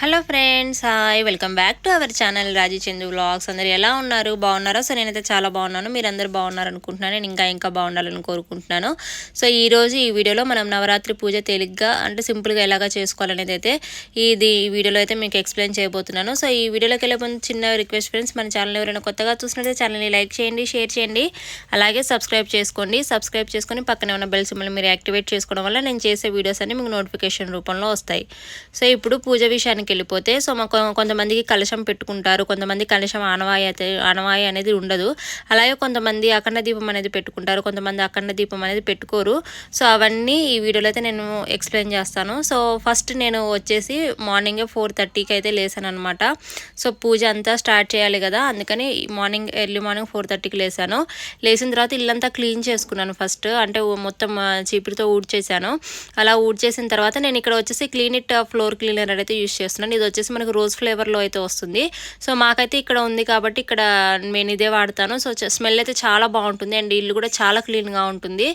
Hello friends hi welcome back to our channel Raji Chandu vlogs. అందరు ఎలా ఉన్నారు? బాగున్నారో? So నేనైతే చాలా బాగున్నాను. మీరు అందరు బాగున్నారు అనుకుంటున్నాను నేను ఇంకా ఇంకా బాగుండాలని కోరుకుంటున్నాను. సో ఈ రోజు ఈ వీడియోలో మనం నవరాత్రి పూజ తేలిగ్గా అంటే సింపుల్గా ఎలాగా చేసుకోవాలనేది అయితే ఇది ఈ వీడియోలో అయితే మీకు ఎక్స్ప్లెయిన్ చేయబోతున్నాను. సో ఈ వీడియోలోకి వెళ్ళే ముందు చిన్న రిక్వెస్ట్ ఫ్రెండ్స్ మన ఛానల్ ఎవరైనా కొత్తగా చూసినట్లయితే ఛానల్ని లైక్ చేయండి షేర్ చేయండి. అలాగే సబ్స్క్రైబ్ చేసుకోండి. సబ్స్క్రైబ్ చేసుకొని పక్కనే ఉన్న బెల్ సిమ్మల్ని మీరు యాక్టివేట్ చేసుకోవడం వల్ల నేను చేసే వీడియోస్ అన్ని మీకు నోటిఫికేషన్ రూపంలో వస్తాయి. సో ఇప్పుడు పూజ విషయానికి వెళ్ళిపోతే సో మా కొ- కొంతమందికి కలశం పెట్టుకుంటారు కొంతమంది కలశం ఆనవాయి అయితే ఆనవాయి అనేది ఉండదు. అలాగే కొంతమంది అఖండ దీపం అనేది పెట్టుకుంటారు కొంతమంది అఖండ దీపం అనేది పెట్టుకోరు. సో అవన్నీ ఈ వీడియోలో అయితే నేను ఎక్స్ప్లెయిన్ చేస్తాను. సో ఫస్ట్ నేను వచ్చేసి మార్నింగే ఫోర్ థర్టీకి అయితే లేసాను అనమాట సో పూజ అంతా స్టార్ట్ చేయాలి కదా అందుకని మార్నింగ్ ఎర్లీ మార్నింగ్ ఫోర్ థర్టీకి లేసాను. లేచిన తర్వాత ఇల్లంతా క్లీన్ చేసుకున్నాను ఫస్ట్ అంటే మొత్తం ఆ, చీపురుతో ఊడ్చేసాను. అలా ఊడ్చేసిన తర్వాత నేను ఇక్కడ వచ్చేసి క్లీన్ ఇట్ ఫ్లోర్ క్లీనర్ అయితే యూస్ చేస్తున్నాను. ఇది వచ్చేసి మనకు రోజ్ ఫ్లేవర్లో అయితే వస్తుంది. సో మాకైతే ఇక్కడ ఉంది కాబట్టి ఇక్కడ నేను ఇదే వాడతాను. సో స్మెల్ అయితే చాలా బాగుంటుంది అండ్ ఇల్లు కూడా చాలా క్లీన్గా ఉంటుంది.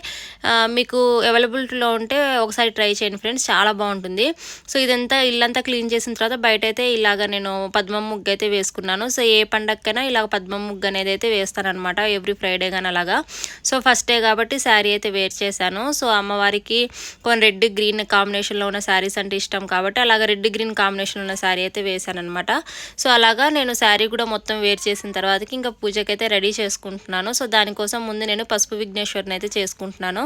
మీకు అవైలబిలిటీలో ఉంటే ఒకసారి ట్రై చేయండి ఫ్రెండ్స్. చాలా బాగుంటుంది. సో ఇదంతా ఇల్లంతా క్లీన్ చేసిన తర్వాత బయట అయితే ఇలాగ నేను పద్మం ముగ్గు అయితే వేసుకున్నాను. సో ఏ పండగకైనా ఇలాగ పద్మం ముగ్గు అనేది అయితే వేస్తాను అనమాట ఎవ్రీ ఫ్రైడే కానీ అలాగా. సో ఫస్ట్ డే కాబట్టి శారీ అయితే వేర్ చేశాను. సో అమ్మవారికి కొన్ని రెడ్ గ్రీన్ కాంబినేషన్లో ఉన్న శారీస్ అంటే ఇష్టం కాబట్టి అలాగ రెడ్ గ్రీన్ కాంబినేషన్ ఉన్న శారీ అయితే వేశాను అనమాట సో అలాగా నేను శారీ కూడా మొత్తం వేర్ చేసిన తర్వాతకి ఇంకా పూజకి అయితే రెడీ చేసుకుంటున్నాను. సో దానికోసం ముందు నేను పసుపు విఘ్నేశ్వరుని అయితే చేసుకుంటున్నాను.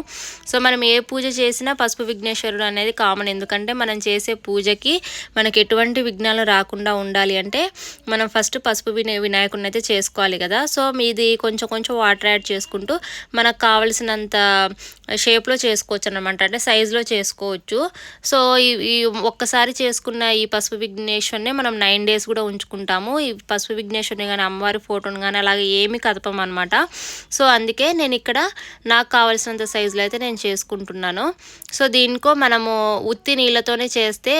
సో మనం ఏ పూజ చేసినా పసుపు విఘ్నేశ్వరుడు అనేది కామన్ ఎందుకంటే మనం చేసే పూజకి మనకి ఎటువంటి విఘ్నాలు రాకుండా ఉండాలి అంటే మనం ఫస్ట్ పసుపు వినాయకుడిని అయితే చేసుకోవాలి కదా. సో మీది కొంచెం కొంచెం వాటర్ యాడ్ చేసుకుంటూ మనకు కావలసినంత షేప్లో చేసుకోవచ్చు అనమాట అంటే సైజులో చేసుకోవచ్చు. సో ఈ ఒక్కసారి చేసుకున్న ఈ పసుపు విఘ్నేశ్వరిని మనం నైన్ డేస్ కూడా ఉంచుకుంటాము. ఈ పసుపు విఘ్నేశ్వరిని కానీ అమ్మవారి ఫోటోని కానీ అలాగే ఏమి కదపం అనమాట సో అందుకే నేను ఇక్కడ నాకు కావాల్సినంత సైజులో అయితే నేను చేసుకుంటున్నాను. సో దీనికో మనము ఉత్తి నీళ్ళతోనే చేస్తే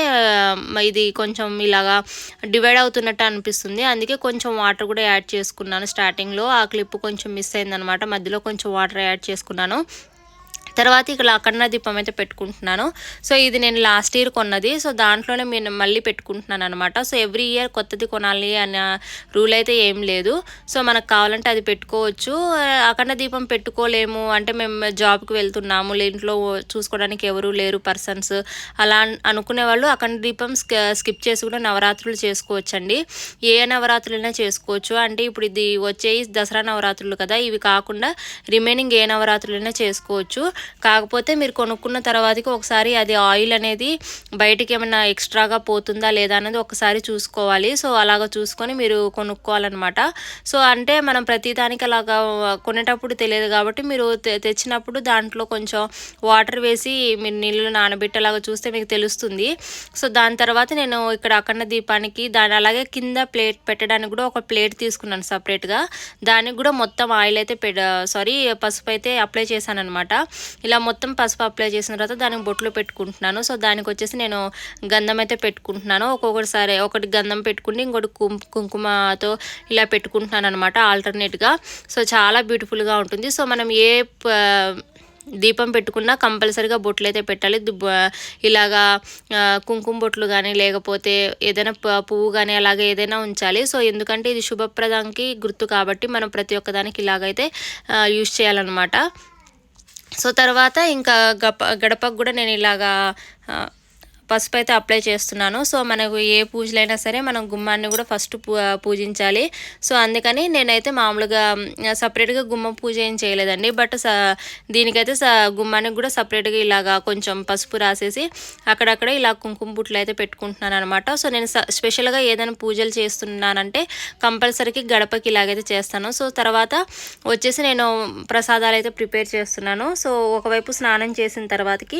ఇది కొంచెం ఇలాగా డివైడ్ అవుతున్నట్టు అనిపిస్తుంది. అందుకే కొంచెం వాటర్ కూడా యాడ్ చేసుకున్నాను స్టార్టింగ్లో. ఆ క్లిప్ కొంచెం మిస్ అయిందనమాట మధ్యలో కొంచెం వాటర్ యాడ్ చేసుకున్నాను. తర్వాత ఇక్కడ అఖండ దీపం అయితే పెట్టుకుంటున్నాను. సో ఇది నేను లాస్ట్ ఇయర్ కొన్నది. సో దాంట్లోనే నేను మళ్ళీ పెట్టుకుంటున్నాను అనమాట సో ఎవ్రీ ఇయర్ కొత్తది కొనాలి అనే రూల్ అయితే ఏం లేదు. సో మనకు కావాలంటే అది పెట్టుకోవచ్చు. అఖండ దీపం పెట్టుకోలేము. అంటే మేము జాబ్కి వెళ్తున్నాము. ఇంట్లో చూసుకోవడానికి ఎవరు లేరు పర్సన్స్. అలా అనుకునే వాళ్ళు అఖండ దీపం స్కిప్ చేసి కూడా నవరాత్రులు చేసుకోవచ్చండి. ఏ నవరాత్రులైనా చేసుకోవచ్చు. అంటే ఇప్పుడు ఇది వచ్చేవి దసరా నవరాత్రులు కదా. ఇవి కాకుండా రిమైనింగ్ ఏ నవరాత్రులైనా చేసుకోవచ్చు. కాకపోతే మీరు కొనుక్కున్న తర్వాతకి ఒకసారి అది ఆయిల్ అనేది బయటికి ఏమైనా ఎక్స్ట్రాగా పోతుందా లేదా అనేది ఒకసారి చూసుకోవాలి. సో అలాగ చూసుకొని మీరు కొనుక్కోవాలన్నమాట. సో అంటే మనం ప్రతిదానికి అలాగా కొనేటప్పుడు తెలియదు కాబట్టి మీరు తె- తెచ్చినప్పుడు దాంట్లో కొంచెం వాటర్ వేసి మీరు నీళ్ళు నానబెట్టి అలాగ చూస్తే మీకు తెలుస్తుంది. సో దాని తర్వాత నేను ఇక్కడ అఖండ దీపానికి దాని అలాగే కింద ప్లేట్ పెట్టడానికి కూడా ఒక ప్లేట్ తీసుకున్నాను సపరేట్గా. దానికి కూడా మొత్తం ఆయిల్ అయితే పె సారీ పసుపు అయితే అప్లై చేశాను అనమాట ఇలా మొత్తం పసుపు అప్లై చేసిన తర్వాత దానికి బొట్లు పెట్టుకుంటున్నాను. సో దానికి వచ్చేసి నేను గంధం అయితే పెట్టుకుంటున్నాను. ఒక్కొక్కసారి ఒకటి గంధం పెట్టుకుంటే ఇంకోటి కుం- కుంకుమతో ఇలా పెట్టుకుంటున్నాను అనమాట ఆల్టర్నేట్గా సో చాలా బ్యూటిఫుల్గా ఉంటుంది. సో మనం ఏ ప- దీపం పెట్టుకున్నా కంపల్సరీగా బొట్లు అయితే పెట్టాలి. దుబ్బ- ఇలాగా కుంకుమ బొట్లు కానీ లేకపోతే ఏదైనా ప- పువ్వు కానీ అలాగే ఏదైనా ఉంచాలి. సో ఎందుకంటే ఇది శుభప్రదానికి గుర్తు కాబట్టి మనం ప్రతి ఒక్కదానికి ఇలాగైతే యూజ్ చేయాలన్నమాట. సో తర్వాత ఇంకా గప గడపకు కూడా నేను ఇలాగా పసుపు అయితే అప్లై చేస్తున్నాను. సో మనకు ఏ పూజలైనా సరే మనం గుమ్మాన్ని కూడా ఫస్ట్ పూ పూజించాలి. సో అందుకని నేనైతే మామూలుగా సపరేట్గా గుమ్మం పూజ ఏం చేయలేదండి. బట్ స దీనికైతే గుమ్మానికి కూడా సపరేట్గా ఇలాగా కొంచెం పసుపు రాసేసి అక్కడక్కడ ఇలా కుంకుమ బుట్లు అయితే పెట్టుకుంటున్నాను అనమాట సో నేను స- స్పెషల్గా ఏదైనా పూజలు చేస్తున్నానంటే కంపల్సరీకి గడపకి ఇలాగైతే చేస్తాను. సో తర్వాత వచ్చేసి నేను ప్రసాదాలు అయితే ప్రిపేర్ చేస్తున్నాను. సో ఒకవైపు స్నానం చేసిన తర్వాతకి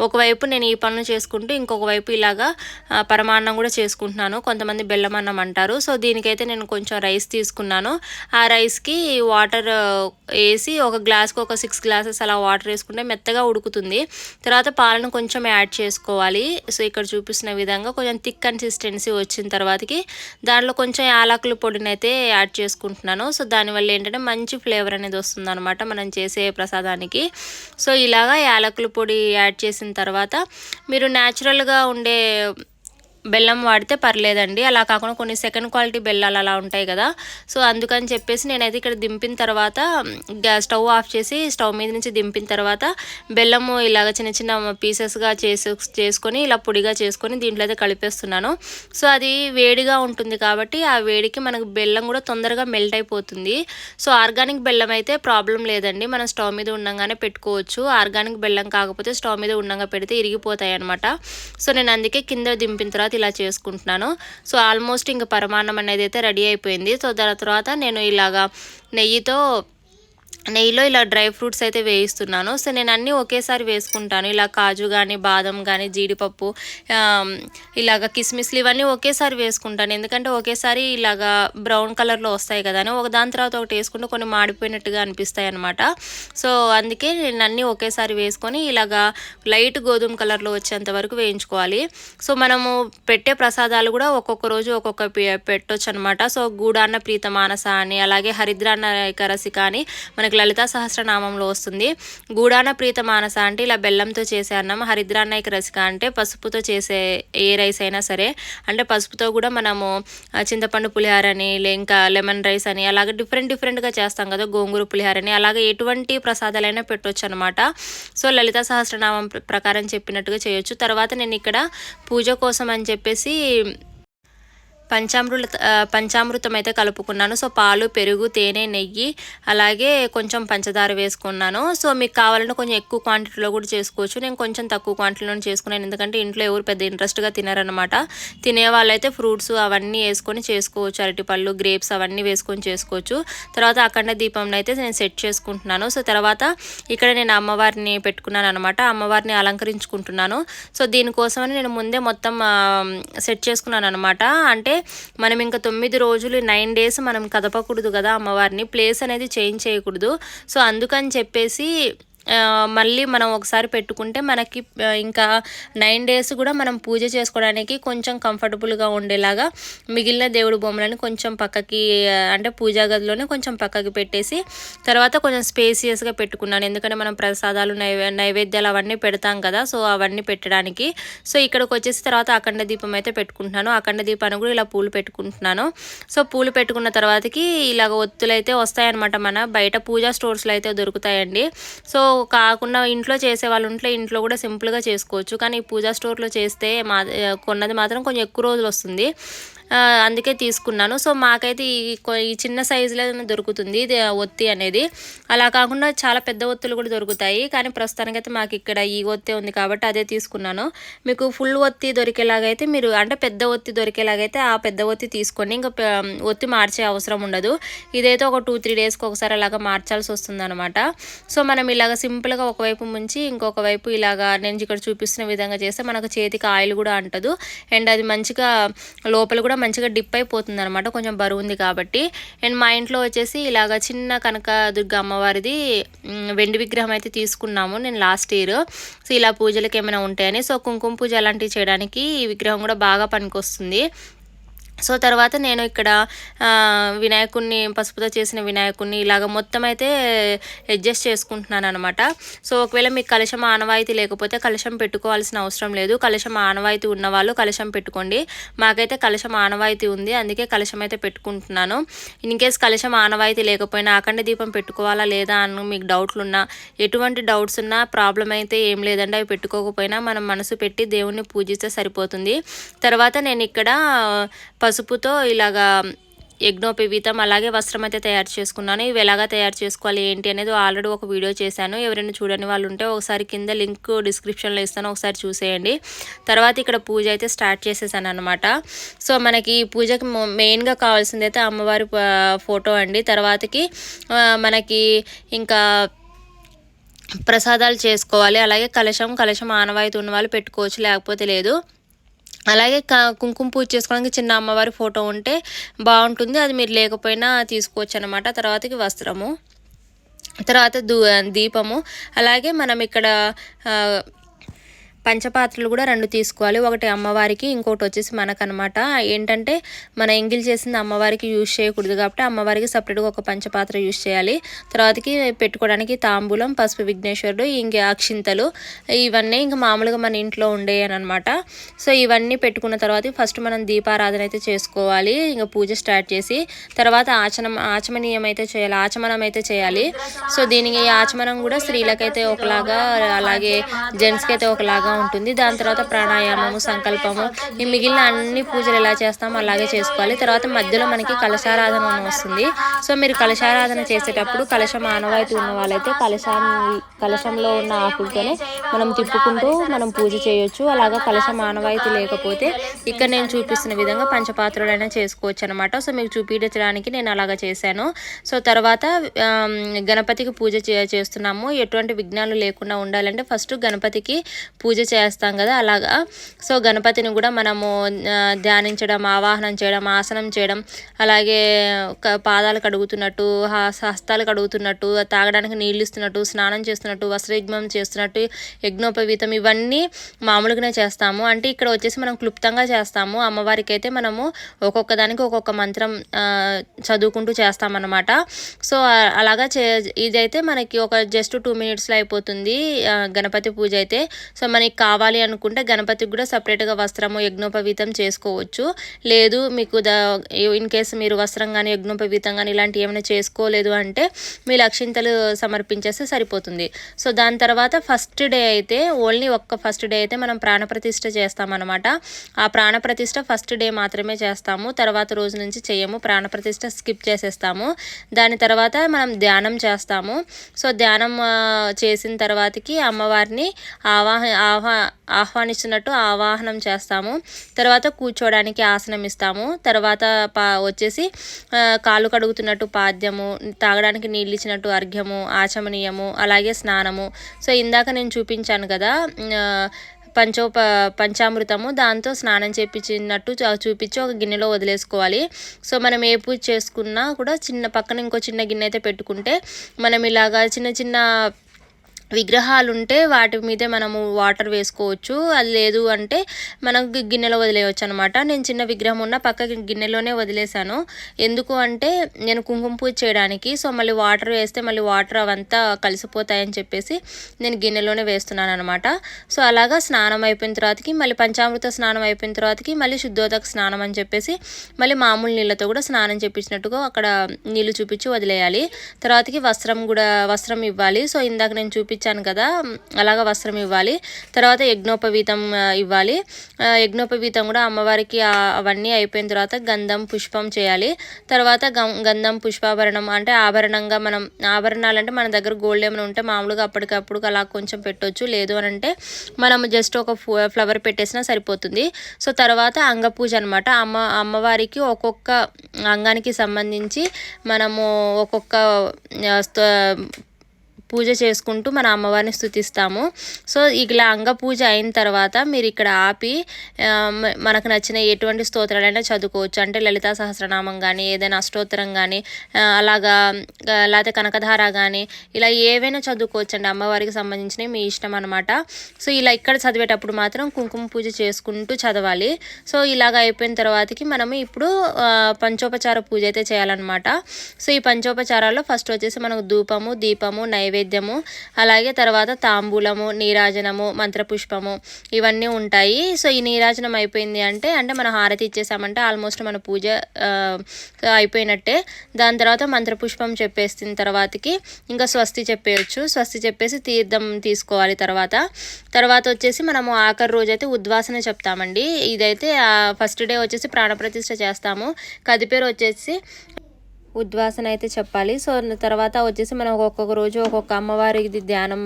ఒకవైపు నేను ఈ పనులు చేసుకుంటూ ఇంకొక వైపు ఇలాగా పరమాన్నం కూడా చేసుకుంటున్నాను. కొంతమంది బెల్లం అన్నం అంటారు. సో దీనికైతే నేను కొంచెం రైస్ తీసుకున్నాను. ఆ రైస్కి వాటర్ వేసి ఒక గ్లాస్కి ఒక సిక్స్ గ్లాసెస్ అలా వాటర్ వేసుకుంటే మెత్తగా ఉడుకుతుంది. తర్వాత పాలను కొంచెం యాడ్ చేసుకోవాలి. సో ఇక్కడ చూపిస్తున్న విధంగా కొంచెం థిక్ కన్సిస్టెన్సీ వచ్చిన తర్వాతకి దాంట్లో కొంచెం యాలకుల పొడిని అయితే యాడ్ చేసుకుంటున్నాను. సో దానివల్ల ఏంటంటే మంచి ఫ్లేవర్ అనేది వస్తుంది అనమాట మనం చేసే ప్రసాదానికి. సో ఇలాగా యాలకుల పొడి యాడ్ చేసిన తర్వాత మీరు న్యాచురల్గా ఉండే బెల్లం వాడితే పర్లేదండి. అలా కాకుండా కొన్ని సెకండ్ క్వాలిటీ బెల్లాలు అలా ఉంటాయి కదా. సో అందుకని చెప్పేసి నేనైతే ఇక్కడ దింపిన తర్వాత గ్యాస్ స్టవ్ ఆఫ్ చేసి స్టవ్ మీద నుంచి దింపిన తర్వాత బెల్లము ఇలాగ చిన్న చిన్న పీసెస్గా చేసు చేసుకొని ఇలా పొడిగా చేసుకొని దీంట్లో అయితే కలిపేస్తున్నాను. సో అది వేడిగా ఉంటుంది కాబట్టి ఆ వేడికి మనకు బెల్లం కూడా తొందరగా మెల్ట్ అయిపోతుంది. సో ఆర్గానిక్ బెల్లం అయితే ప్రాబ్లం లేదండి. మనం స్టవ్ మీద ఉండగానే పెట్టుకోవచ్చు. ఆర్గానిక్ బెల్లం కాకపోతే స్టవ్ మీద ఉండగా పెడితే ఇరిగిపోతాయి అనమాట సో నేను అందుకే కింద దింపిన తర్వాత ఇలా చేసుకుంటున్నాను. సో ఆల్మోస్ట్ ఇంకా పరమాన్నం అనేది అయితే రెడీ అయిపోయింది. సో దాని తర్వాత నేను ఇలాగా నెయ్యితో నెయ్యిలో ఇలా డ్రై ఫ్రూట్స్ అయితే వేయిస్తున్నాను. సో నేను అన్నీ ఒకేసారి వేసుకుంటాను. ఇలా కాజు కానీ బాదం కానీ జీడిపప్పు ఇలాగ కిస్మిస్లు ఇవన్నీ ఒకేసారి వేసుకుంటాను. ఎందుకంటే ఒకేసారి ఇలాగా బ్రౌన్ కలర్లో వస్తాయి కదా అని ఒక దాని తర్వాత ఒకటి వేసుకుంటే కొన్ని మాడిపోయినట్టుగా అనిపిస్తాయి అనమాట సో అందుకే నేను అన్నీ ఒకేసారి వేసుకొని ఇలాగా లైట్ గోధుమ కలర్లో వచ్చేంత వరకు వేయించుకోవాలి. సో మనము పెట్టే ప్రసాదాలు కూడా ఒక్కొక్క రోజు ఒక్కొక్క పెట్టొచ్చు అనమాట సో గూడాన్న ప్రీత మానస అని అలాగే హరిద్రాన్న రసి కానీ మనకి మనకు లలితా సహస్రనామంలో వస్తుంది. గూడాన ప్రీత మానస అంటే ఇలా బెల్లంతో చేసే అన్నం హరిద్రాన్నైక రసిక అంటే పసుపుతో చేసే ఏ రైస్ అయినా సరే. అంటే పసుపుతో కూడా మనము చింతపండు పులిహార అని ఇంకా లెమన్ రైస్ అని అలాగే డిఫరెంట్ డిఫరెంట్గా చేస్తాం కదా గోంగూర పులిహార అని అలాగే ఎటువంటి ప్రసాదాలైనా పెట్టవచ్చు అనమాట సో లలిత సహస్రనామం ప్రకారం చెప్పినట్టుగా చేయొచ్చు. తర్వాత నేను ఇక్కడ పూజ కోసం అని చెప్పేసి పంచామృత పంచామృతం అయితే కలుపుకున్నాను. సో పాలు పెరుగు తేనె నెయ్యి అలాగే కొంచెం పంచదార వేసుకున్నాను. సో మీకు కావాలంటే కొంచెం ఎక్కువ క్వాంటిటీలో కూడా చేసుకోవచ్చు. నేను కొంచెం తక్కువ క్వాంటిటీలోనే చేసుకున్నాను. ఎందుకంటే ఇంట్లో ఎవరు పెద్ద ఇంట్రెస్ట్గా తినారనమాట తినే వాళ్ళైతే ఫ్రూట్స్ అవన్నీ వేసుకొని చేసుకోవచ్చు. అరటిపళ్ళు గ్రేప్స్ అవన్నీ వేసుకొని చేసుకోవచ్చు. తర్వాత అఖండ దీపంలో అయితే నేను సెట్ చేసుకుంటున్నాను. సో తర్వాత ఇక్కడ నేను అమ్మవారిని పెట్టుకున్నాను అనమాట అమ్మవారిని అలంకరించుకుంటున్నాను. సో దీనికోసమని నేను ముందే మొత్తం సెట్ చేసుకున్నాను అనమాట అంటే మనం ఇంకా తొమ్మిది రోజులు నైన్ డేస్ మనం కదపకూడదు కదా అమ్మవారిని. ప్లేస్ అనేది చేంజ్ చేయకూడదు. సో అందుకని చెప్పేసి మళ్ళీ మనం ఒకసారి పెట్టుకుంటే మనకి ఇంకా నైన్ డేస్ కూడా మనం పూజ చేసుకోవడానికి కొంచెం కంఫర్టబుల్గా ఉండేలాగా మిగిలిన దేవుడి బొమ్మలని కొంచెం పక్కకి అంటే పూజా గదిలోనే కొంచెం పక్కకి పెట్టేసి తర్వాత కొంచెం స్పేసియస్గా పెట్టుకున్నాను. ఎందుకంటే మనం ప్రసాదాలు నైవే నైవేద్యాలు అవన్నీ పెడతాం కదా సో అవన్నీ పెట్టడానికి. సో ఇక్కడికి వచ్చేసి తర్వాత అఖండ దీపం అయితే పెట్టుకుంటున్నాను. అఖండ దీపాన్ని కూడా ఇలా పూలు పెట్టుకుంటున్నాను. సో పూలు పెట్టుకున్న తర్వాతకి ఇలాగ ఒత్తులు అయితే వస్తాయన్నమాట మన బయట పూజా స్టోర్స్లో అయితే దొరుకుతాయండి. సో కాకుండా ఇంట్లో చేసే వాళ్ళు ఉంటే ఇంట్లో కూడా సింపుల్గా చేసుకోవచ్చు. కానీ పూజా స్టోర్లో చేస్తే మా కొన్నది మాత్రం కొంచెం ఎక్కువ రోజులు వస్తుంది. అందుకే తీసుకున్నాను. సో మాకైతే ఈ ఈ చిన్న సైజులో దొరుకుతుంది? ఇది ఒత్తి అనేది. అలా కాకుండా చాలా పెద్ద ఒత్తులు కూడా దొరుకుతాయి. కానీ ప్రస్తుతానికైతే మాకు ఇక్కడ ఈ ఒత్తి ఉంది కాబట్టి అదే తీసుకున్నాను. మీకు ఫుల్ ఒత్తి దొరికేలాగైతే మీరు అంటే పెద్ద ఒత్తి దొరికేలాగైతే ఆ పెద్ద ఒత్తి తీసుకోండి. ఇంకా ఒత్తి మార్చే అవసరం ఉండదు. ఇదైతే ఒక టూ త్రీ డేస్కి ఒకసారి అలాగా మార్చాల్సి వస్తుంది అనమాట సో మనం ఇలాగ సింపుల్గా ఒకవైపు ముంచి ఇంకొక వైపు ఇలాగా నేను ఇక్కడ చూపిస్తున్న విధంగా చేస్తే మనకు చేతికి ఆయిల్ కూడా అంటదు. అండ్ అది మంచిగా లోపల కూడా మంచిగా డిప్ అయిపోతుంది అనమాట కొంచెం బరువు ఉంది కాబట్టి. అండ్ మా ఇంట్లో వచ్చేసి ఇలాగ చిన్న కనక దుర్గ అమ్మవారిది వెండి విగ్రహం అయితే తీసుకున్నాము నేను లాస్ట్ ఇయర్. సో ఇలా పూజలకు ఏమైనా ఉంటాయని. సో కుంకుమ పూజ అలాంటివి చేయడానికి ఈ విగ్రహం కూడా బాగా పనికొస్తుంది. సో తర్వాత నేను ఇక్కడ వినాయకుడిని పసుపుతో చేసిన వినాయకుడిని ఇలాగ మొత్తం అయితే అడ్జస్ట్ చేసుకుంటున్నాను అనమాట సో ఒకవేళ మీకు కలశం ఆనవాయితీ లేకపోతే కలశం పెట్టుకోవాల్సిన అవసరం లేదు. కలశం ఆనవాయితీ ఉన్నవాళ్ళు కలశం పెట్టుకోండి. మాకైతే కలశం ఆనవాయితీ ఉంది. అందుకే కలశం అయితే పెట్టుకుంటున్నాను. ఇన్ కేస్ కలశం ఆనవాయితీ లేకపోయినా అఖండ దీపం పెట్టుకోవాలా లేదా అని మీకు డౌట్లు ఉన్నా ఎటువంటి డౌట్స్ ఉన్నా ప్రాబ్లం అయితే ఏం లేదండి. అవి పెట్టుకోకపోయినా మనం మనసు పెట్టి దేవుణ్ణి పూజిస్తే సరిపోతుంది. తర్వాత నేను ఇక్కడ పసుపుతో ఇలాగా యజ్ఞోపవీతం అలాగే వస్త్రం అయితే తయారు చేసుకున్నాను. ఇవి ఎలాగా తయారు చేసుకోవాలి ఏంటి అనేది ఆల్రెడీ ఒక వీడియో చేశాను. ఎవరైనా చూడని వాళ్ళు ఉంటే ఒకసారి కింద లింక్ డిస్క్రిప్షన్లో ఇస్తాను. ఒకసారి చూసేయండి. తర్వాత ఇక్కడ పూజ అయితే స్టార్ట్ చేసేసాను అనమాట సో మనకి పూజకి మెయిన్గా కావాల్సింది అయితే అమ్మవారి ఫోటో అండి. తర్వాతకి మనకి ఇంకా ప్రసాదాలు చేసుకోవాలి. అలాగే కలశం కలశం ఆనవాయితీ ఉన్న వాళ్ళు పెట్టుకోవచ్చు. లేకపోతే లేదు. అలాగే కుంకుమ పూజ చేసుకోవడానికి చిన్న అమ్మవారి ఫోటో ఉంటే బాగుంటుంది. అది మీరు లేకపోయినా తీసుకోవచ్చు అనమాట తర్వాతకి వస్త్రము తర్వాత దూ దీపము. అలాగే మనం ఇక్కడ పంచపాత్రలు కూడా రెండు తీసుకోవాలి. ఒకటి అమ్మవారికి ఇంకోటి వచ్చేసి మనకనమాట ఏంటంటే మన ఎంగిల్ చేసింది అమ్మవారికి యూజ్ చేయకూడదు కాబట్టి అమ్మవారికి సపరేట్గా ఒక పంచపాత్ర యూజ్ చేయాలి. తర్వాతకి పెట్టుకోవడానికి తాంబూలం పసుపు విఘ్నేశ్వరుడు ఇంక అక్షింతలు ఇవన్నీ ఇంకా మామూలుగా మన ఇంట్లో ఉండేయని అనమాట సో ఇవన్నీ పెట్టుకున్న తర్వాత ఫస్ట్ మనం దీపారాధన అయితే చేసుకోవాలి. ఇంకా పూజ స్టార్ట్ చేసి తర్వాత ఆచనం ఆచమనీయం అయితే చేయాలి. ఆచమనం అయితే చేయాలి. సో దీనికి ఆచమనం కూడా స్త్రీలకైతే ఒకలాగా అలాగే జెంట్స్కి అయితే ఒకలాగా ఉంటుంది. దాని తర్వాత ప్రాణాయామము సంకల్పము ఈ మిగిలిన అన్ని పూజలు ఎలా చేస్తామో అలాగే చేసుకోవాలి. తర్వాత మధ్యలో మనకి కలశారాధన వస్తుంది. సో మీరు కలశారాధన చేసేటప్పుడు కలశం ఆనవాయితీ ఉన్న వాళ్ళైతే కలశాన్ని కలశంలో ఉన్న ఆకులతోనే మనం తిప్పుకుంటూ మనం పూజ చేయొచ్చు. అలాగా కలశం ఆనవాయితీ లేకపోతే ఇక్కడ నేను చూపిస్తున్న విధంగా పంచపాత్రలైనా చేసుకోవచ్చు అనమాట సో మీకు చూపించడానికి నేను అలాగా చేశాను. సో తర్వాత గణపతికి పూజ చే- చేస్తున్నాము. ఎటువంటి విఘ్నాలు లేకుండా ఉండాలంటే ఫస్ట్ గణపతికి పూజ చేస్తాం కదా అలాగా. సో గణపతిని కూడా మనము ధ్యానించడం ఆవాహనం చేయడం ఆసనం చేయడం అలాగే పాదాలు కడుగుతున్నట్టు హ- హస్తాలు కడుగుతున్నట్టు తాగడానికి నీళ్ళు ఇస్తున్నట్టు స్నానం చేస్తున్నట్టు వస్త్రయుగ్మం చేస్తున్నట్టు యజ్ఞోపవీతం ఇవన్నీ మామూలుగానే చేస్తాము. అంటే ఇక్కడ వచ్చేసి మనం క్లుప్తంగా చేస్తాము. అమ్మవారికి అయితే మనము ఒక్కొక్క దానికి ఒక్కొక్క మంత్రం చదువుకుంటూ చేస్తామన్నమాట. సో అలాగా చే ఇదైతే మనకి ఒక జస్ట్ టూ మినిట్స్లో అయిపోతుంది గణపతి పూజ అయితే. సో మీకు కావాలి అనుకుంటే గణపతికి కూడా సపరేట్గా వస్త్రము యజ్ఞోపవీతం చేసుకోవచ్చు. లేదు మీకు ద ఇన్ కేసు మీరు వస్త్రం కానీ యజ్ఞోపవీతం కానీ ఇలాంటివి ఏమైనా చేసుకోలేదు అంటే మీ లక్షింతలు సమర్పించేస్తే సరిపోతుంది. సో దాని తర్వాత ఫస్ట్ డే అయితే ఓన్లీ ఒక్క ఫస్ట్ డే అయితే మనం ప్రాణప్రతిష్ఠ చేస్తామన్నమాట. ఆ ప్రాణప్రతిష్ఠ ఫస్ట్ డే మాత్రమే చేస్తాము. తర్వాత రోజు నుంచి చేయము. ప్రాణప్రతిష్ఠ స్కిప్ చేసేస్తాము. దాని తర్వాత మనం ధ్యానం చేస్తాము. సో ధ్యానం చేసిన తర్వాతకి అమ్మవారిని ఆవాహ ఆహ్వా ఆహ్వానిస్తున్నట్టు ఆవాహనం చేస్తాము. తర్వాత కూర్చోవడానికి ఆసనం ఇస్తాము. తర్వాత పా వచ్చేసి కాలు కాళ్ళు కడుగుతున్నట్టు పాద్యము తాగడానికి నీళ్ళు ఇచ్చినట్టు అర్ఘ్యము ఆచమనీయము అలాగే స్నానము. సో ఇందాక నేను చూపించాను కదా పంచో పంచామృతము. దాంతో స్నానం చేపించినట్టు చూపించి ఒక గిన్నెలో వదిలేసుకోవాలి. సో మనం ఏ పూజ చేసుకున్నా కూడా చిన్న పక్కన ఇంకో చిన్న గిన్నె అయితే పెట్టుకుంటే మనం ఇలాగా చిన్న చిన్న విగ్రహాలు ఉంటే వాటి మీదే మనము వాటర్ వేసుకోవచ్చు. అది లేదు అంటే మనం గిన్నెలో వదిలేయచ్చు అనమాట నేను చిన్న విగ్రహం ఉన్న పక్క గిన్నెలోనే వదిలేశాను. ఎందుకు అంటే నేను కుంకుమ పూజ చేయడానికి సో మళ్ళీ వాటర్ వేస్తే మళ్ళీ వాటర్ అవంతా కలిసిపోతాయని చెప్పేసి నేను గిన్నెలోనే వేస్తున్నాను అనమాట సో అలాగా స్నానం అయిపోయిన తర్వాతకి మళ్ళీ పంచామృత స్నానం అయిపోయిన తర్వాతకి మళ్ళీ శుద్ధోదక స్నానం అని చెప్పేసి మళ్ళీ మామూలు నీళ్ళతో కూడా స్నానం చేపించినట్టుగా అక్కడ నీళ్ళు చూపించి వదిలేయాలి. తర్వాతకి వస్త్రం కూడా వస్త్రం ఇవ్వాలి. సో ఇందాక నేను ఇచ్చాను కదా అలాగ వస్త్రం ఇవ్వాలి. తర్వాత యజ్ఞోపవీతం ఇవ్వాలి. యజ్ఞోపవీతం కూడా అమ్మవారికి అవన్నీ అయిపోయిన తర్వాత గంధం పుష్పం చేయాలి. తర్వాత గం- గంధం పుష్పాభరణం అంటే ఆభరణంగా మనం ఆభరణాలు అంటే మన దగ్గర గోల్డ్ ఏమైనా ఉంటే మామూలుగా అప్పటికప్పుడు అలా కొంచెం పెట్టొచ్చు. లేదు అని అంటే మనం జస్ట్ ఒక ఫ్లవర్ పెట్టేసినా సరిపోతుంది. సో తర్వాత అంగపూజ అనమాట అమ్మ అమ్మవారికి ఒక్కొక్క అంగానికి సంబంధించి మనము ఒక్కొక్క పూజ చేసుకుంటూ మన అమ్మవారిని స్థుతిస్తాము సో ఇలా అంగ పూజ అయిన తర్వాత మీరు ఇక్కడ ఆపి మనకు నచ్చిన ఎటువంటి స్తోత్రాలైనా చదువుకోవచ్చు. అంటే లలితా సహస్రనామం కానీ ఏదైనా అష్టోత్తరం కానీ అలాగా లేకపోతే కనకధార కానీ ఇలా ఏవైనా చదువుకోవచ్చు అండి అమ్మవారికి సంబంధించినవి మీ ఇష్టం అనమాట సో ఇలా ఇక్కడ చదివేటప్పుడు మాత్రం కుంకుమ పూజ చేసుకుంటూ చదవాలి. సో ఇలాగ అయిపోయిన తర్వాతకి మనము ఇప్పుడు పంచోపచార పూజ అయితే చేయాలన్నమాట. సో ఈ పంచోపచారాల్లో ఫస్ట్ వచ్చేసి మనకు ధూపము దీపము నైవేద్యము అలాగే తర్వాత తాంబూలము నీరాజనము మంత్రపుష్పము ఇవన్నీ ఉంటాయి. సో ఈ నీరాజనం అయిపోయింది అంటే అంటే మనం హారతి ఇచ్చేసామంటే ఆల్మోస్ట్ మన పూజ అయిపోయినట్టే. దాని తర్వాత మంత్రపుష్పం చెప్పేసిన తర్వాతకి ఇంకా స్వస్తి చెప్పేయచ్చు. స్వస్తి చెప్పేసి తీర్థం తీసుకోవాలి తర్వాత. తర్వాత వచ్చేసి మనము ఆఖరి రోజు అయితే ఉద్వాసన చెప్తామండి. ఇదైతే ఫస్ట్ డే వచ్చేసి ప్రాణప్రతిష్ఠ చేస్తాము. కదిపేరు వచ్చేసి ఉద్వాసన అయితే చెప్పాలి. సో తర్వాత వచ్చేసి మనం ఒక్కొక్క రోజు ఒక్కొక్క అమ్మవారికి ధ్యానం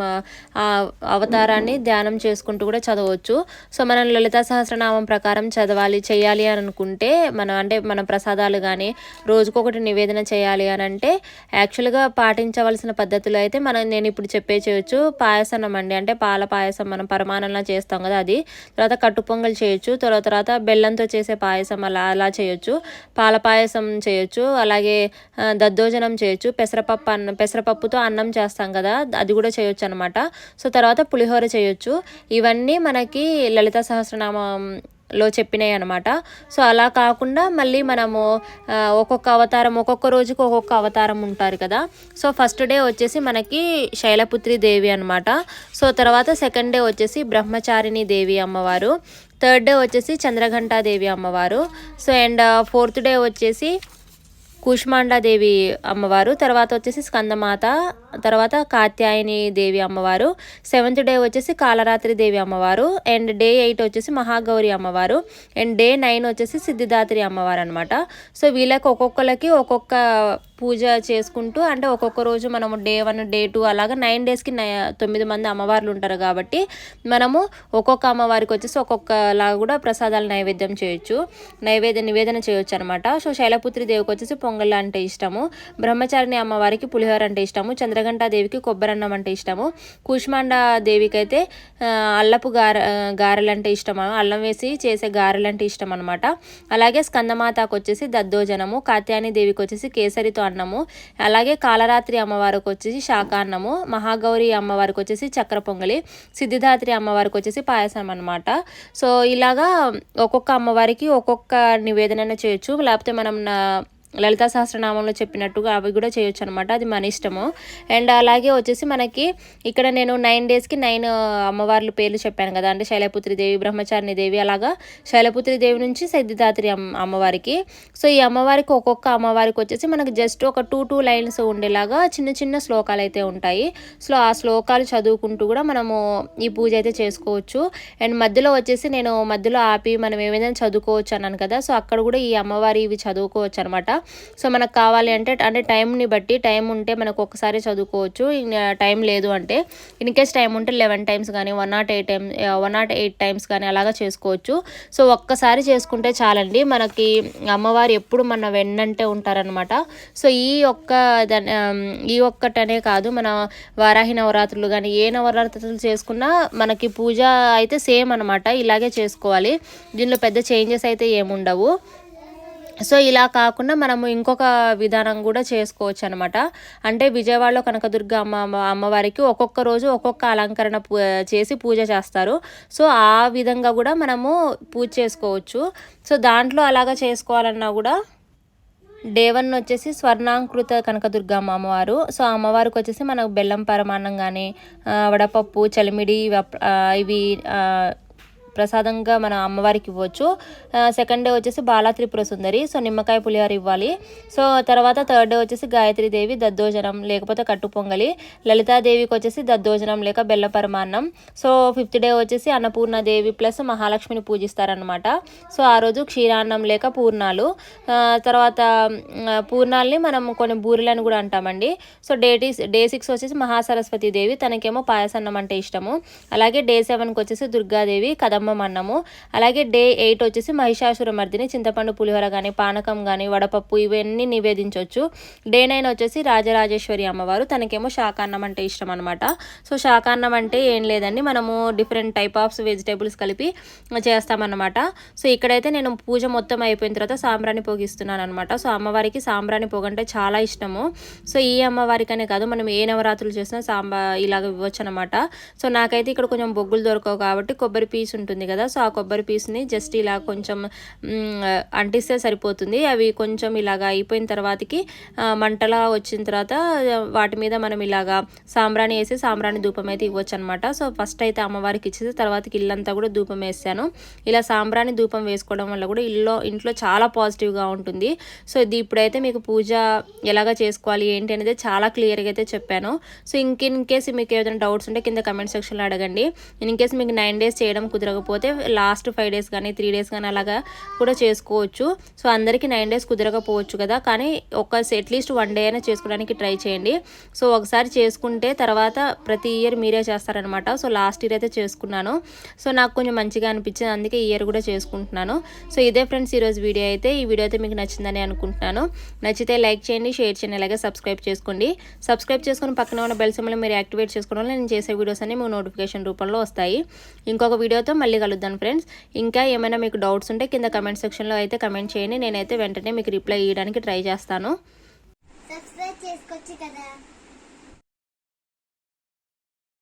ఆ, అవతారాన్ని ధ్యానం చేసుకుంటూ కూడా చదవచ్చు. సో మనం లలితా సహస్రనామం ప్రకారం చదవాలి చేయాలి అని అనుకుంటే మనం అంటే మన ప్రసాదాలు కానీ రోజుకొకటి నివేదన చేయాలి అని అంటే యాక్చువల్గా పాటించవలసిన పద్ధతులు అయితే మనం నేను ఇప్పుడు చెప్పే చేయొచ్చు. పాయసం అండి. అంటే పాల పాయసం మనం పరమానంలా చేస్తాం కదా అది. తర్వాత కట్టు పొంగల్ చేయొచ్చు. తర్వాత తర్వాత బెల్లంతో చేసే పాయసం అలా అలా చేయొచ్చు. పాల పాయసం చేయొచ్చు. అలాగే దద్దోజనం చేయొచ్చు. పెసరపప్పు అన్నం పెసరపప్పుతో అన్నం చేస్తాం కదా అది కూడా చేయొచ్చు అనమాట సో తర్వాత పులిహోర చేయొచ్చు. ఇవన్నీ మనకి లలిత సహస్రనామం లో చెప్పినాయి అనమాట సో అలా కాకుండా మళ్ళీ మనము ఒక్కొక్క అవతారం ఒక్కొక్క రోజుకి ఒక్కొక్క అవతారం ఉంటారు కదా. సో ఫస్ట్ డే వచ్చేసి మనకి శైలపుత్రి దేవి అనమాట సో తర్వాత సెకండ్ డే వచ్చేసి బ్రహ్మచారిణి దేవి అమ్మవారు. థర్డ్ డే వచ్చేసి చంద్రఘంటా దేవి అమ్మవారు. సో అండ్ ఫోర్త్ డే వచ్చేసి కూష్మాండాదేవి అమ్మవారు. తర్వాత వచ్చేసి స్కందమాత తర్వాత కాత్యాయని దేవి అమ్మవారు సెవెంత్ డే వచ్చేసి కాలరాత్రి దేవి అమ్మవారు అండ్ డే ఎయిట్ వచ్చేసి మహాగౌరి అమ్మవారు అండ్ డే నైన్ వచ్చేసి సిద్ధిదాత్రి అమ్మవారు అనమాట సో వీళ్ళకి ఒక్కొక్కరికి ఒక్కొక్క పూజ చేసుకుంటూ అంటే ఒక్కొక్క రోజు మనము డే వన్ డే టూ అలాగా నైన్ డేస్కి తొమ్మిది మంది అమ్మవార్లు ఉంటారు కాబట్టి మనము ఒక్కొక్క అమ్మవారికి వచ్చేసి ఒక్కొక్కలాగా కూడా ప్రసాదాలు నైవేద్యం చేయొచ్చు నైవేద్య నివేదన చేయొచ్చు అనమాట సో శైలపుత్రి దేవికి వచ్చేసి పొంగల్ అంటే ఇష్టము బ్రహ్మచారిణి అమ్మవారికి పులిహోర అంటే ఇష్టము చంద్ర దేవికి కొబ్బరన్నం అంటే ఇష్టము. కూష్మాండ దేవికి అయితే అల్లపు గార గారెలంటే గారెలు అంటే ఇష్టం అల్లం వేసి చేసే గారెలు అంటే ఇష్టం అనమాట అలాగే స్కందమాతకు వచ్చేసి దద్దోజనము కాత్యాయని దేవికి వచ్చేసి కేసరితో అన్నము అలాగే కాలరాత్రి అమ్మవారికి వచ్చేసి శాకాన్నము మహాగౌరి అమ్మవారికి వచ్చేసి చక్ర పొంగలి సిద్ధిదాత్రి అమ్మవారికి వచ్చేసి పాయసం అనమాట సో ఇలాగా ఒక్కొక్క అమ్మవారికి ఒక్కొక్క నివేదన చేయొచ్చు. లేకపోతే మనం లలితా సహస్రనామంలో చెప్పినట్టుగా అవి కూడా చేయొచ్చు అనమాట అది మన ఇష్టము. అండ్ అలాగే వచ్చేసి మనకి ఇక్కడ నేను నైన్ డేస్కి నైన్ అమ్మవార్ల పేర్లు చెప్పాను కదా. అంటే శైలపుత్రి దేవి బ్రహ్మచారిణి దేవి అలాగా శైలపుత్రి దేవి నుంచి సిద్ధిదాత్రి అమ్మ అమ్మవారికి. సో ఈ అమ్మవారికి ఒక్కొక్క అమ్మవారికి వచ్చేసి మనకి జస్ట్ ఒక టూ టూ లైన్స్ ఉండేలాగా చిన్న చిన్న శ్లోకాలు అయితే ఉంటాయి. సో ఆ శ్లోకాలు చదువుకుంటూ కూడా మనము ఈ పూజ అయితే చేసుకోవచ్చు. అండ్ మధ్యలో వచ్చేసి నేను మధ్యలో ఆపి మనం ఏమైనా చదువుకోవచ్చు అన్నాను కదా. సో అక్కడ కూడా ఈ అమ్మవారి ఇవి చదువుకోవచ్చు అనమాట సో మనకు కావాలి అంటే అంటే టైంని బట్టి టైం ఉంటే మనకు ఒకసారి చదువుకోవచ్చు. టైం లేదు అంటే ఇన్ కేస్ టైం ఉంటే లెవెన్ టైమ్స్ కానీ one nought eight time one nought eight times కానీ అలాగా చేసుకోవచ్చు. సో ఒక్కసారి చేసుకుంటే చాలండి. మనకి అమ్మవారు ఎప్పుడు మన వెన్నంటే ఉంటారనమాట సో ఈ ఒక్క దాని ఈ ఒక్కటనే కాదు మన వారాహి నవరాత్రులు కానీ ఏ నవరాత్రులు చేసుకున్నా మనకి పూజ అయితే సేమ్ అనమాట ఇలాగే చేసుకోవాలి. దీనిలో పెద్ద చేంజెస్ అయితే ఏముండవు. సో ఇలా కాకుండా మనము ఇంకొక విధానం కూడా చేసుకోవచ్చు అనమాట అంటే విజయవాడలో కనకదుర్గ అమ్మ అమ్మవారికి ఒక్కొక్క రోజు ఒక్కొక్క అలంకరణ పూ చేసి పూజ చేస్తారు. సో ఆ విధంగా కూడా మనము పూజ చేసుకోవచ్చు. సో దాంట్లో అలాగా చేసుకోవాలన్నా కూడా డే వన్ వచ్చేసి స్వర్ణాంకృత కనకదుర్గమ్మ అమ్మవారు. సో అమ్మవారికి వచ్చేసి మనకు బెల్లం పరమాన్నం కానీ వడపప్పు చలిమిడి ఇవి ప్రసాదంగా మన అమ్మవారికి ఇవ్వచ్చు. సెకండ్ డే వచ్చేసి బాలా త్రిపుర సుందరి. సో నిమ్మకాయ పులిహోర ఇవ్వాలి. సో తర్వాత థర్డ్ డే వచ్చేసి గాయత్రి దేవి దద్దోజనం లేకపోతే కట్టు పొంగలి. లలితాదేవికి వచ్చేసి దద్దోజనం లేక బెల్ల పరమాన్నం. సో ఫిఫ్త్ డే వచ్చేసి అన్నపూర్ణ దేవి ప్లస్ మహాలక్ష్మిని పూజిస్తారనమాట సో ఆ రోజు క్షీరాన్నం లేక పూర్ణాలు. తర్వాత పూర్ణాలని మనం కొన్ని బూరెలని కూడా అంటామండి. సో డే డే సిక్స్ వచ్చేసి మహాసరస్వతి దేవి. తనకేమో పాయసన్నం అంటే ఇష్టము. అలాగే డే సెవెన్కి వచ్చేసి దుర్గాదేవి కదమ్మం అన్నము. అలాగే డే ఎయిట్ వచ్చేసి మహిషాసుర మర్దిని చింతపండు పులిహోర కానీ పానకం కానీ వడపప్పు ఇవన్నీ నివేదించవచ్చు డే నైన్ వచ్చేసి రాజరాజేశ్వరి అమ్మవారు. తనకేమో శాకాన్నం అంటే ఇష్టం అనమాట సో శాకాన్నం అంటే ఏం లేదండి. మనము డిఫరెంట్ టైప్ ఆఫ్ వెజిటేబుల్స్ కలిపి చేస్తామన్నమాట. సో ఇక్కడైతే నేను పూజ మొత్తం అయిపోయిన తర్వాత సాంబ్రాణి పోగిస్తున్నాను అనమాట సో అమ్మవారికి సాంబ్రాణి పొగ అంటే చాలా ఇష్టము. సో ఈ అమ్మవారికనే కాదు మనం ఏ నవరాత్రులు చేసినా సాంబా ఇలాగ ఇవ్వచ్చు అనమాట సో నాకైతే ఇక్కడ కొంచెం బొగ్గులు దొరకవు కాబట్టి కొబ్బరి పీస్ ఉంటుంది కదా. సో ఆ కొబ్బరి పీస్ని జస్ట్ ఇలా కొంచెం అంటిస్తే సరిపోతుంది. అవి కొంచెం ఇలాగ అయిపోయిన తర్వాతకి మంటలా వచ్చిన తర్వాత వాటి మీద మనం ఇలాగా సాంబ్రాణి వేసి సాంబ్రాణి ధూపం అయితే ఇవ్వచ్చు అనమాట సో ఫస్ట్ అయితే అమ్మవారికి ఇచ్చేసి తర్వాతకి ఇల్లంతా కూడా ధూపం వేసాను ఇలా సాంబ్రాణి ధూపం వేసుకోవడం వల్ల కూడా ఇల్లు ఇంట్లో చాలా పాజిటివ్గా ఉంటుంది. సో ఇది ఇప్పుడైతే మీకు పూజ ఎలాగ చేసుకోవాలి ఏంటి అనేది చాలా క్లియర్గా అయితే చెప్పాను. సో ఇంక ఇన్ కేస్ మీకు ఏదైనా డౌట్స్ ఉంటే కింద కమెంట్ సెక్షన్లో అడగండి. ఇన్ కేసు మీకు నైన్ డేస్ చేయడం కుదరకపోతే లాస్ట్ ఫైవ్ డేస్ కానీ త్రీ డేస్ కానీ అలాగా కూడా చేసుకోవచ్చు. సో అందరికీ నైన్ డేస్ కుదరకపోవచ్చు కదా. కానీ ఒక అట్లీస్ట్ వన్ డే అయినా చేసుకోవడానికి ట్రై చేయండి. సో ఒకసారి చేసుకుంటే తర్వాత ప్రతి ఇయర్ మీరే చేస్తారనమాట సో లాస్ట్ ఇయర్ అయితే చేసుకున్నాను. సో నాకు కొంచెం మంచిగా అనిపించింది. అందుకే ఇయర్ కూడా చేసుకుంటున్నాను. సో ఇదే ఫ్రెండ్స్ ఈరోజు వీడియో అయితే. ఈ వీడియో అయితే మీకు నచ్చిందని అనుకుంటున్నాను. నచ్చితే లైక్ చేయండి షేర్ చేయండి అలాగే సబ్స్క్రైబ్ చేసుకోండి. సబ్స్క్రైబ్ చేసుకుని పక్కన ఉన్న బెల్ సింబల్ మీరు యాక్టివేట్ చేసుకోవడం వల్ల నేను చేసే వీడియోస్ అన్ని మీకు నోటిఫికేషన్ రూపంలో వస్తాయి. ఇంకొక వీడియోతో మళ్ళీ కలుద్దాను ఫ్రెండ్స్ ఇంకా ఏమైనా మీకు డౌట్స్ ఉంటే కింద కమెంట్ సెక్షన్లో అయితే కమెంట్ చేయండి. నేనైతే వెంటనే మీకు రిప్లై ఇవ్వడానికి ట్రై చేస్తాను. సబ్స్క్రైబ్ చేసుకోవచ్చు కదా.